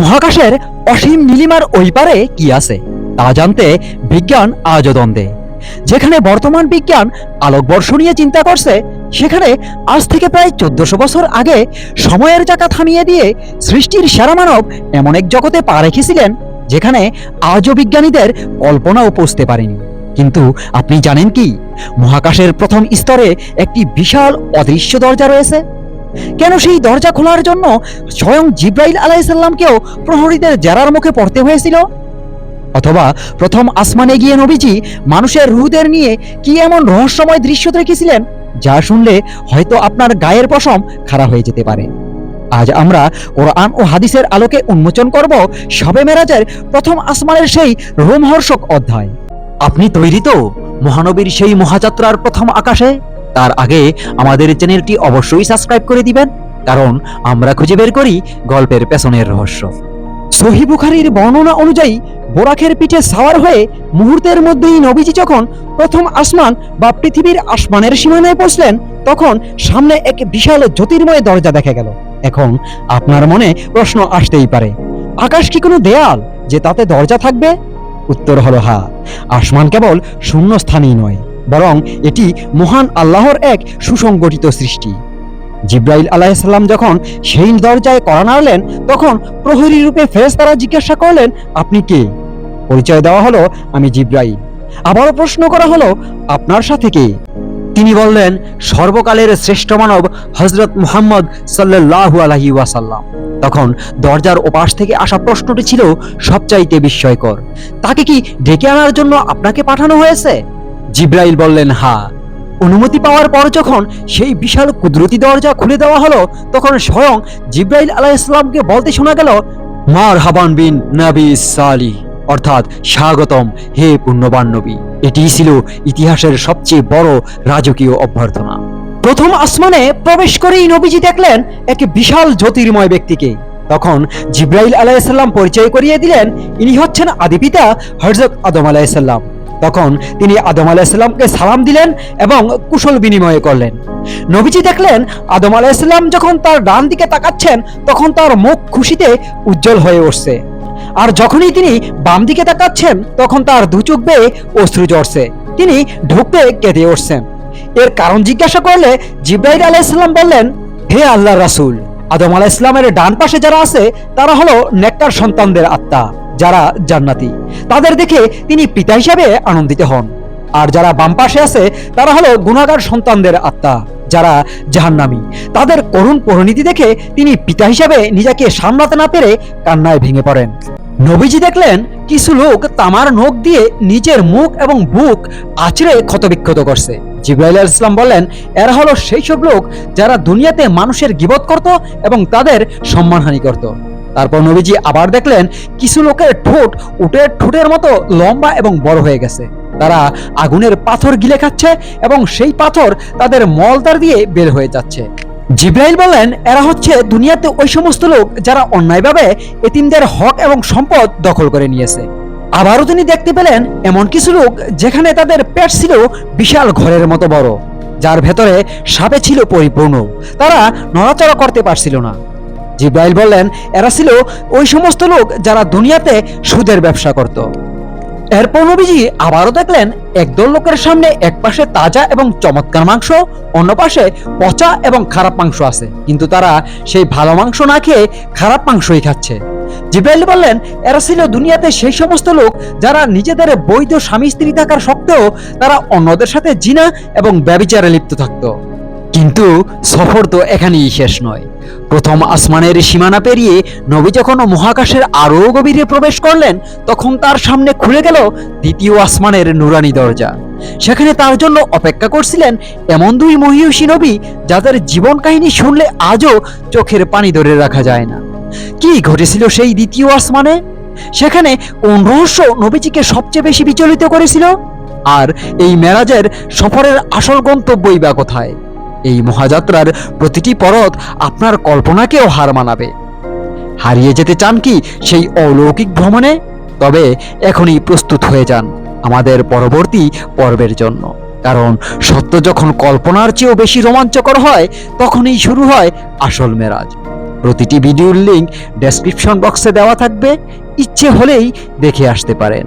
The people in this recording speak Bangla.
মহাকাশের অসীম নীলিমার ওই পারে কি আছে, তা জানতে বিজ্ঞান আজও দ্বন্দ্বে। যেখানে বর্তমান বিজ্ঞান আলোকবর্ষ নিয়ে চিন্তা করছে, সেখানে আজ থেকে প্রায় চোদ্দশো বছর আগে সময়ের চাকা থামিয়ে দিয়ে সৃষ্টির সেরা মানব এমন এক জগতে পা রেখেছিলেন, যেখানে আজও বিজ্ঞানীদের কল্পনাও পৌঁছতে পারেনি। কিন্তু আপনি জানেন কি? মহাকাশের প্রথম স্তরে একটি বিশাল অদৃশ্য দরজা রয়েছে। কেন সেই দরজা খোলার জন্য স্বয়ং জিব্রাইল আলাইসাল্লামকেও প্রহরীদের জেরার মুখে পড়তে হয়েছিল? অথবা প্রথম আসমানে গিয়ে নবীজি মানুষের রুহদের নিয়ে কি এমন রহস্যময় দৃশ্য দেখেছিলেন, যা শুনলে হয়তো আপনার গায়ের পশম খাড়া হয়ে যেতে পারে? আজ আমরা কোরআন ও হাদিসের আলোকে উন্মোচন করব সবে মেরাজের প্রথম আসমানের সেই রোমহর্ষক অধ্যায়। আপনি তৈরি তো মহানবীর সেই মহাযাত্রার প্রথম আকাশে? তার আগে আমাদের চ্যানেলটি অবশ্যই সাবস্ক্রাইব করে দিবেন, কারণ আমরা খুঁজে বের করি গল্পের পেছনের রহস্য। সহি বুখারীর বর্ণনা অনুযায়ী বোরাখের পিঠে সাওয়ার হয়ে মুহূর্তের মধ্যেই নবীজি যখন প্রথম আসমান বা পৃথিবীর আসমানের সীমানায় পৌঁছলেন, তখন সামনে এক বিশাল জ্যোতির্ময় দরজা দেখা গেল। এখন আপনার মনে প্রশ্ন আসতেই পারে, আকাশ কি কোনো দেয়াল যে তাতে দরজা থাকবে? উত্তর হলো হ্যাঁ আসমান কেবল শূন্য স্থানই নয়। বরং এটি মহান আল্লাহর এক সুসংগঠিত সৃষ্টি। জিব্রাইল আলাইসাল্লাম যখন সেই দরজায় করা নাড়লেন, তখন প্রহরী রূপে ফেরেশতারা জিজ্ঞাসা করলেন, আপনি কে? পরিচয় দেওয়া হলো, আমি জিব্রাইল। আবারও প্রশ্ন করা হলো, আপনার সাথে কে? তিনি বললেন, সর্বকালের শ্রেষ্ঠ মানব হজরত মুহাম্মদ সাল্লাল্লাহু আলাইহি ওয়াসাল্লাম। তখন দরজার ওপাশ থেকে আসা প্রশ্নটি ছিল, সবচাইতে বিস্ময়কর। তাকে কি ডেকে আনার জন্য আপনাকে পাঠানো হয়েছে? জিব্রাইল বললেন হ্যাঁ অনুমতি পাওয়ার পর যখন সেই বিশাল কুদরতি দরজা খুলে দেওয়া হলো, তখন স্বয়ং জিব্রাইল আলাইহিসসালামকে বলতে শোনা গেল মার হাবান বিন নবী সালি। অর্থাৎ, স্বাগতম, হে পুণ্যবান নবী। এটিই ছিল ইতিহাসের সবচেয়ে বড় রাজকীয় অভ্যর্থনা। প্রথম আসমানে প্রবেশ করেই নবীজি দেখলেন এক বিশাল জ্যোতির্ময় ব্যক্তিকে। তখন জিব্রাইল আলাইসাল্লাম পরিচয় করিয়ে দিলেন, ইনি হচ্ছেন আদিপিতা হরজত আদম আলাইসাল্লাম তখন তিনি আদম আলাইসাল্লামকে সালাম দিলেন এবং কুশল বিনিময় করলেন। নবীজি দেখলেন আদম আলাইসাল্লাম যখন তার ডান দিকে তাকাচ্ছেন, তখন তার মুখ খুশিতে উজ্জ্বল হয়ে উঠছে। আর যখনই তিনি বাম দিকে তাকাচ্ছেন, তখন তার দু চোখ বেয়ে অশ্রু ঝরছে। তিনি ঢুকতে কেঁদে উঠছেন। এর কারণ জিজ্ঞাসা করলে জিব্রাইল আলাইসাল্লাম বললেন, হে আল্লাহ রাসূল, আদম আলাহ ইসলামের ডান পাশে যারা আছে, তারা হলো নেককার সন্তানদের আত্মা, যারা জান্নাতি। তাদের দেখে তিনি পিতা হিসাবে আনন্দিত হন। আর যারা বাম পাশে আছে, তারা হলো গুণাগার সন্তানদের আত্মা, যারা জাহান্নামী। তাদের করুণ পরিণতি দেখে তিনি পিতা হিসাবে নিজেকে সামলাতে না পেরে কান্নায় ভেঙে পড়েন। নবীজি দেখলেন, কিছু লোক তামার নখ দিয়ে নিজের মুখ এবং বুক আছড়ে ক্ষতবিক্ষত করছে। জিব্রাইল ইসলাম বললেন, এরা হলো সেই সব লোক যারা দুনিয়াতে মানুষের গিবত করত এবং তাদের সম্মানহানি করত। তারপর নবীজি আবার দেখলেন কিছু লোকের ঠোঁট উটের ঠোঁটের মতো লম্বা এবং বড় হয়ে গেছে। তারা আগুনের পাথর গিলে খাচ্ছে এবং সেই পাথর তাদের মলদার দিয়ে বের হয়ে যাচ্ছে। জিব্রাইল বলেন এরা হচ্ছে দুনিয়াতে ওই সমস্ত লোক যারা অন্যায়ভাবে এতিমদের হক এবং সম্পদ দখল করে নিয়েছে। আবারও তিনি দেখতে পেলেন এমন কিছু লোক যেখানে তাদের পেট ছিল বিশাল ঘরের মতো বড়, যার ভেতরে সাপে ছিল পরিপূর্ণ। তারা নড়াচড়া করতে পারছিল না। জিব্রাইল বললেন, এরা ছিল ওই সমস্ত লোক যারা দুনিয়াতে সুদের ব্যবসা করত। এরপর নবীজি আবারও দেখলেন, একদল লোকের সামনে এক পাশে তাজা এবং চমৎকার মাংস, অন্য পাশে পচা এবং খারাপ মাংস আছে। কিন্তু তারা সেই ভালো মাংস না খেয়ে খারাপ মাংসই খাচ্ছে। জিব্রাইল বললেন, এরা ছিল দুনিয়াতে সেই সমস্ত লোক যারা নিজেদের বৈধ স্বামী স্ত্রী থাকার সত্ত্বেও তারা অন্যদের সাথে জিনা এবং ব্যবিচারে লিপ্ত থাকত। কিন্তু সফর তো এখানেই শেষ নয়। প্রথম আসমানের সীমানা পেরিয়ে নবী যখন মহাকাশের আরও গভীরে প্রবেশ করলেন, তখন তার সামনে খুলে গেল দ্বিতীয় আসমানের নুরানি দরজা। সেখানে তার জন্য অপেক্ষা করছিলেন এমন দুই মহিষী নবী যাদের জীবন কাহিনী শুনলে আজও চোখের পানি ধরে রাখা যায় না। কি ঘটেছিল সেই দ্বিতীয় আসমানে? সেখানে কোন রহস্য নবীজিকে সবচেয়ে বেশি বিচলিত করেছিল? আর এই মেরাজের সফরের আসল গন্তব্যই বা কোথায়? এই মহাযাত্রার প্রতিটি পরত আপনার কল্পনাকেও হার মানাবে। হারিয়ে যেতে চান কি সেই অলৌকিক ভ্রমণে? তবে এখনই প্রস্তুত হয়ে যান আমাদের পরবর্তী পর্বের জন্য। কারণ সত্য যখন কল্পনার চেয়েও বেশি রোমাঞ্চকর হয়, তখনই শুরু হয় আসল মেরাজ। প্রতিটি ভিডিওর লিংক ডেসক্রিপশন বক্সে দেওয়া থাকবে। ইচ্ছে হলেই দেখে আসতে পারেন।